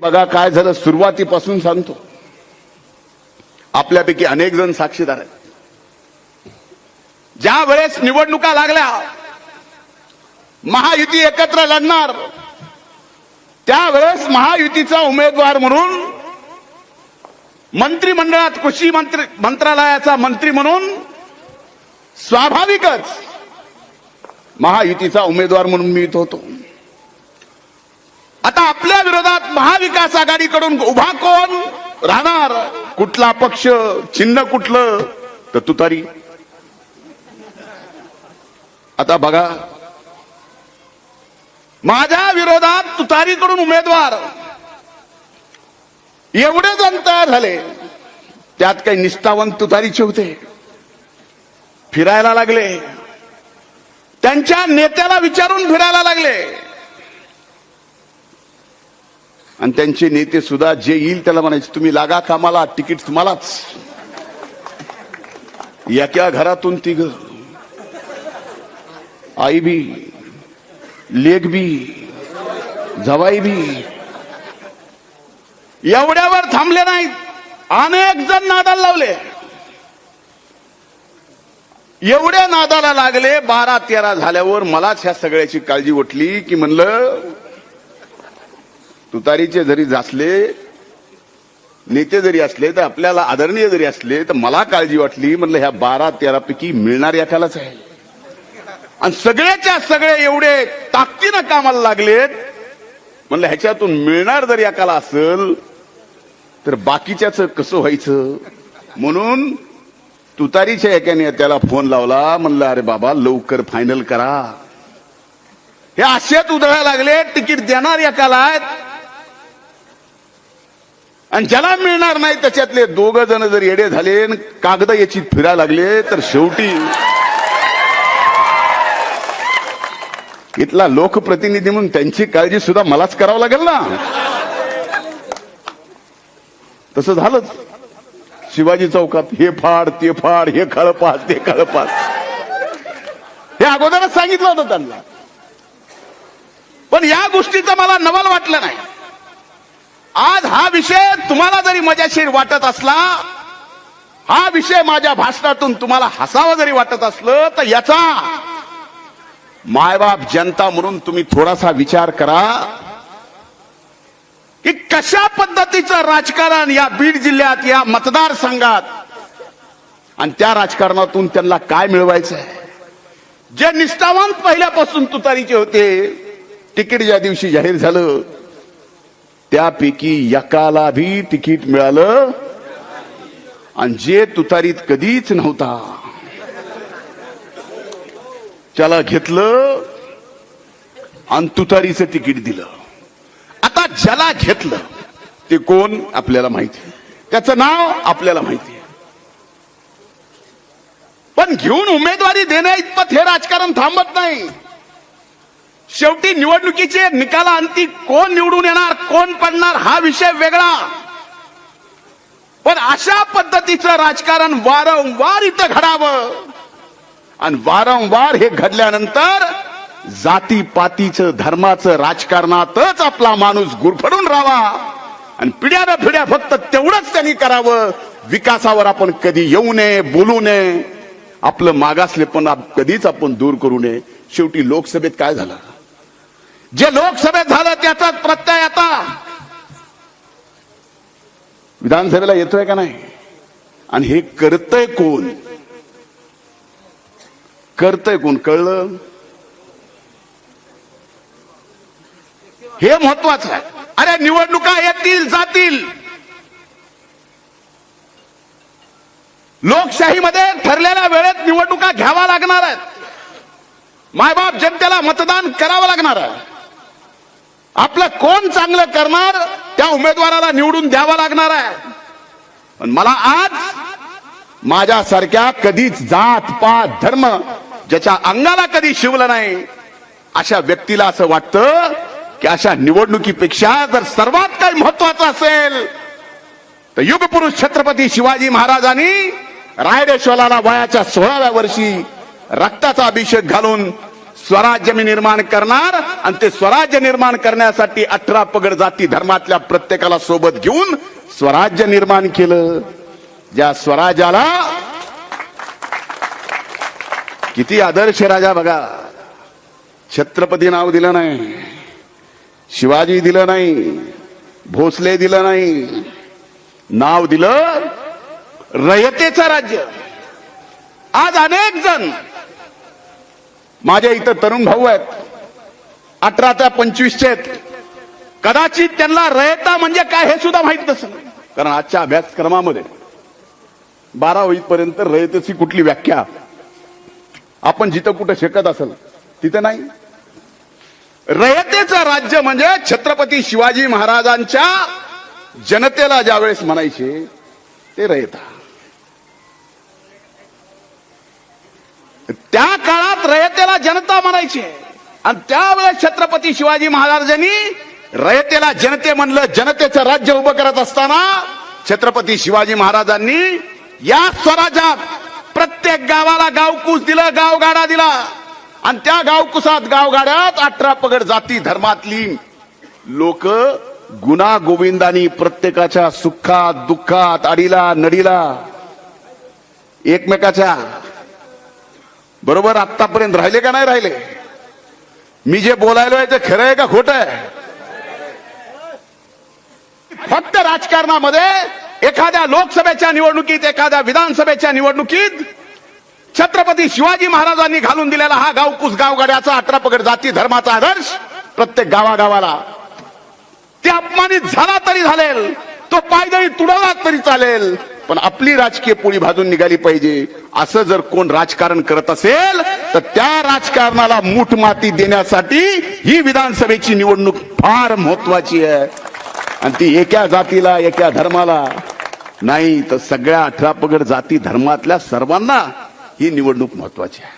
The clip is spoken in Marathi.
बघा काय झालं सुरुवातीपासून सांगतो. आपल्यापैकी अनेक जण साक्षीदार आहेत. ज्या वेळेस निवडणुका लागल्या महायुती एकत्र लढणार त्यावेळेस महायुतीचा उमेदवार म्हणून मंत्रिमंडळात कृषी मंत्री मंत्रालयाचा मंत्री म्हणून स्वाभाविकच महायुतीचा उमेदवार म्हणून मी होतो. आता आपल्या विरोधात महाविकास आघाडीकडून उभा कोण? राहणार. कुठला पक्ष? चिन्ह कुठलं? तर तुतारी. आता बघा. माझ्या विरोधात तुतारीकडून उमेदवार एवढे जण तयार झाले त्यात काही निष्ठावंत तुतारीचे होते. फिरायला लागले. त्यांच्या नेत्याला विचारून फिरायला लागले. आणि त्यांचे नेते सुद्धा जे येईल त्याला म्हणायचे तुम्ही लागा कामाला तिकीट तुम्हालाच एका घरातून तिघ. आई बी लेख बी जवाई बी. एवढ्यावर थांबले नाहीत. अनेक जण नादाला लावले. एवढ्या नादाला लागले बारा तेरा झाल्यावर मलाच ह्या सगळ्याची काळजी उठली की म्हणलं तुतारीचे जरी जासले नेते जरी असले तर आपल्याला आदरणीय जरी असले तर मला काळजी वाटली. म्हणलं ह्या बारा तेरापैकी मिळणार एकालाच आहे. आणि सगळ्याच्या सगळे एवढे ताकदीनं कामाला लागलेत. म्हणलं ह्याच्यातून मिळणार जर एकाला असेल तर बाकीच्याच कसं व्हायचं? म्हणून तुतारीच्या एकाने त्याला फोन लावला. म्हणलं अरे बाबा लवकर फायनल करा. हे असेच उधळायला लागले तिकीट देणार एकाला आहेत. आणि ज्याला मिळणार नाही त्याच्यातले दोघ जण जर येडे झाले आणि कागद याची फिरायला लागले तर शेवटी इथला लोकप्रतिनिधी म्हणून त्यांची काळजी सुद्धा मलाच करावं लागेल ना. तसं झालंच. शिवाजी चौकात हे फाड ते फाड हे खळपास ते खळपास हे अगोदरच सांगितलं होतं त्यांना. पण या गोष्टीचं मला नवल वाटलं नाही. आज हा विषय तुम्हाला जरी मजाशीर वाटत असला हा विषय माझ्या भाषणातून तुम्हाला हसावा जरी वाटत असलं तर याचा मायबाप जनता म्हणून तुम्ही थोडासा विचार करा की कशा पद्धतीचं राजकारण या बीड जिल्ह्यात या मतदारसंघात आणि त्या राजकारणातून त्यांना काय मिळवायचं आहे जे निष्ठावंत पहिल्यापासून तुतारीचे होते तिकीट ज्या दिवशी जाहीर झालं त्यापैकी एकाला भी तिकीट मिळालं. आणि जे तुतारीत कधीच नव्हता. त्याला घेतलं आणि तुतारीचं तिकीट दिलं. आता ज्याला घेतलं ते कोण आपल्याला माहिती आहे. त्याचं नाव आपल्याला माहिती पण घेऊन उमेदवारी देण्या इतपत हे राजकारण थांबत नाही. शेवटी निवडणुकीचे निकाला अंती कोण निवडून येणार कोण पडणार हा विषय वेगळा. पण अशा पद्धतीचं राजकारण वारंवार इथं घडावं. आणि वारंवार हे घडल्यानंतर जातीपातीचं धर्माचं राजकारणातच आपला माणूस गुरफडून राहावा. आणि पिढ्यानं पिढ्या फक्त तेवढंच त्यांनी करावं. विकासावर आपण कधी येऊ नये बोलू नये. आपलं मागासले पण कधीच आपण दूर करू नये. शेवटी लोकसभेत काय झालं? जे लोकसभेत झालं त्याचाच प्रत्यय आता. विधानसभेला येतोय का नाही? आणि हे करतय कोण? करतय कोण? कळलं? हे महत्वाचं आहे. अरे निवडणुका येतील जातील. लोकशाहीमध्ये ठरलेल्या वेळेत निवडणुका घ्यावा लागणार आहेत. मायबाप जनतेला मतदान करावं लागणार आहे. आपलं कोण चांगलं करणार त्या उमेदवाराला निवडून द्यावं लागणार आहे. पण मला आज माझ्यासारख्या कधीच जात पात धर्म ज्याच्या अंगाला कधी शिवलं नाही अशा व्यक्तीला असं वाटतं की अशा निवडणुकीपेक्षा जर सर्वात काही महत्वाचं असेल तर युगपुरुष छत्रपती शिवाजी महाराजांनी रायडेश्वराला वयाच्या सोळाव्या वर्षी रक्ताचा अभिषेक घालून स्वराज्य मी निर्माण करणार आणि ते स्वराज्य निर्माण करण्यासाठी अठरा पगड जाती धर्मातल्या प्रत्येकाला सोबत घेऊन स्वराज्य निर्माण केलं. ज्या स्वराज्याला किती आदर्श राजा बघा. छत्रपती नाव दिलं नाही. शिवाजी दिलं नाही. भोसले दिलं नाही. नाव दिलं रयतेचं राज्य. आज अनेक जण माझ्या इथं तरुण भाऊ आहेत. अठरा ते पंचवीसचे आहेत. कदाचित त्यांना रयता म्हणजे काय हे सुद्धा माहीत नसेल. कारण आजच्या अभ्यासक्रमामध्ये बारा होईपर्यंत रयतेची कुठली व्याख्या आपण जिथं कुठं शिकत असेल तिथं नाही. रयतेचं राज्य म्हणजे छत्रपती शिवाजी महाराजांच्या जनतेला ज्यावेळेस म्हणायचे ते रयता. त्या काळात रयतेला जनता म्हणायची आणि त्यावेळेस छत्रपती शिवाजी महाराजांनी रयतेला जनते म्हणलं जनतेचं राज्य उभं करत असताना छत्रपती शिवाजी महाराजांनी या स्वराज्यात प्रत्येक गावाला गावकूस दिलं गावगाडा दिला. आणि त्या गावकुसात गावगाड्यात अठरा पगड जाती धर्मातली लोक गुन्हा गोविंदानी प्रत्येकाच्या सुखात दुःखात अडीला नडीला एकमेकाच्या बरोबर आतापर्यंत राहिले का नाही राहिले? मी जे बोलायलोय ते खरं आहे का खोट आहे? फक्त राजकारणामध्ये एखाद्या लोकसभेच्या निवडणुकीत एखाद्या विधानसभेच्या निवडणुकीत छत्रपती शिवाजी महाराजांनी घालून दिलेला हा गावकुस गावगाड्याचा अठरा पगड जाती धर्माचा आदर्श प्रत्येक गावागावाला. ते अपमानित झाला तरी झालेल तो पायदळी तुडवला तरी चालेल. पण आपली राजकीय पोळी भाजून निघाली पाहिजे. असं जर कोण राजकारण करत असेल तर त्या राजकारणाला मूठ माती देण्यासाठी ही विधानसभेची निवडणूक फार महत्वाची आहे. आणि ती एका जातीला एका धर्माला नाही तर सगळ्या अठरा पगड जाती धर्मातल्या सर्वांना ही निवडणूक महत्वाची आहे.